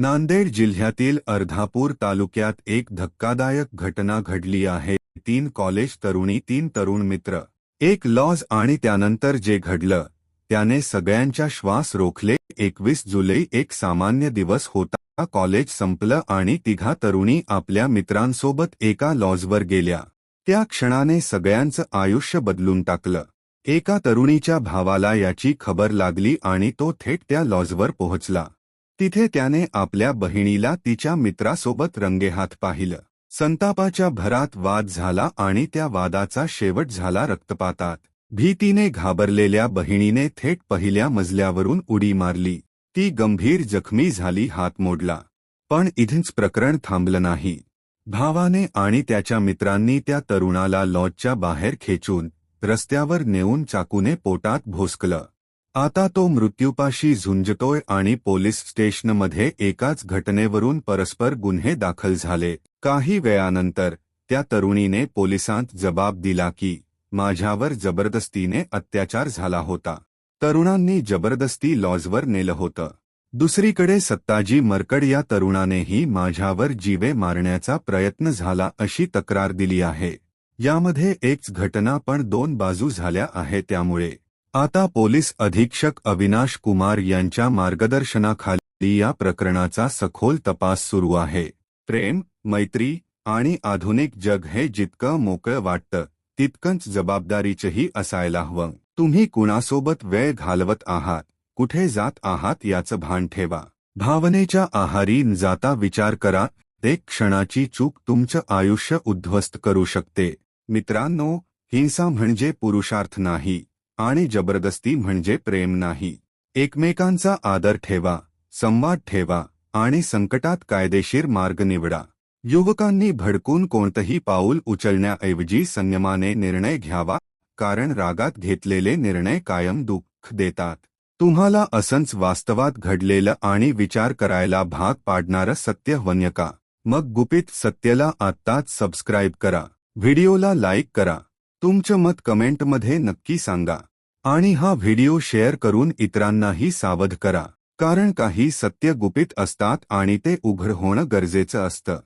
नांदेड जिल्ह्यातील अर्धापूर तालुक्यात एक धक्कादायक घटना घडली आहे. तीन कॉलेज तरुणी तीन तरुण मित्र. एक लॉज आणि त्यानंतर जे घडलं त्याने सगळ्यांच्या श्वास रोखले. एकवीस जुलै एक सामान्य दिवस होता. कॉलेज संपलं आणि तिघा तरुणी आपल्या मित्रांसोबत एका लॉजवर गेल्या. त्या क्षणाने सगळ्यांचं आयुष्य बदलून टाकलं. एका तरुणीच्या भावाला याची खबर लागली आणि तो थेट त्या लॉजवर पोहोचला. तिथे त्याने आपल्या बहिणीला तिच्या मित्रासोबत रंगेहात पाहिलं. संतापाच्या भरात वाद झाला आणि त्या वादाचा शेवट झाला रक्तपातात. भीतीने घाबरलेल्या बहिणीने थेट पहिल्या मजल्यावरून उडी मारली. ती गंभीर जखमी झाली हात मोडला. पण इथेच प्रकरण थांबलं नाही. भावाने आणि त्याच्या मित्रांनी त्या तरुणाला लॉजच्या बाहेर खेचून रस्त्यावर नेऊन चाकूने पोटात भोसकलं. आता तो मृत्यूपाशी झुंजतोय आणि पोलीस स्टेशनमध्ये एकाच घटनेवरून परस्पर गुन्हे दाखल झाले. काही वेळानंतर त्या तरुणीने पोलिसांत जबाब दिला की माझ्यावर जबरदस्तीने अत्याचार झाला होता. तरुणांनी जबरदस्ती लॉजवर नेलं होतं. दुसरीकडे सत्ताजी मरकड या तरुणानेही माझ्यावर जीवे मारण्याचा प्रयत्न झाला अशी तक्रार दिली आहे. यामध्ये एकच घटना पण दोन बाजू झाल्या आहे त्यामुळे. आता पोलीस अधीक्षक अविनाश कुमार यांच्या मार्गदर्शनाखाली या प्रकरणाचा सखोल तपास सुरू आहे. प्रेम मैत्री आणि आधुनिक जग हे जितकं मोकळं वाटतं तितकंच जबाबदारीचंही असायला हवं. तुम्ही कुणासोबत वेळ घालवत आहात कुठे जात आहात याचं भान ठेवा. भावनेच्या आहारी न जाता विचार करा एक क्षणाची चूक तुमचं आयुष्य उद्ध्वस्त करू शकते. मित्रांनो हिंसा म्हणजे पुरुषार्थ नाही. आणि जबरदस्ती म्हणजे प्रेम नाही. एकमेकांचा आदर ठेवा संवाद ठेवा आणि संकटात कायदेशीर मार्ग निवडा. युवकांनी भडकून कोणतंही पाऊल उचलण्याऐवजी संयमाने निर्णय घ्यावा कारण रागात घेतलेले निर्णय कायम दुःख देतात. तुम्हाला असंच वास्तवात घडलेलं आणि विचार करायला भाग पाडणारं सत्य वन्य का? मग गुपित सत्यला आत्ताच सबस्क्राईब करा. व्हिडिओला लाईक करा. तुमचं मत कमेंटमध्ये नक्की सांगा. आणि हा व्हिडिओ शेअर करून इतरांनाही सावध करा कारण काही सत्य गुपित असतात आणि ते उघड होणं गरजेचं असतं.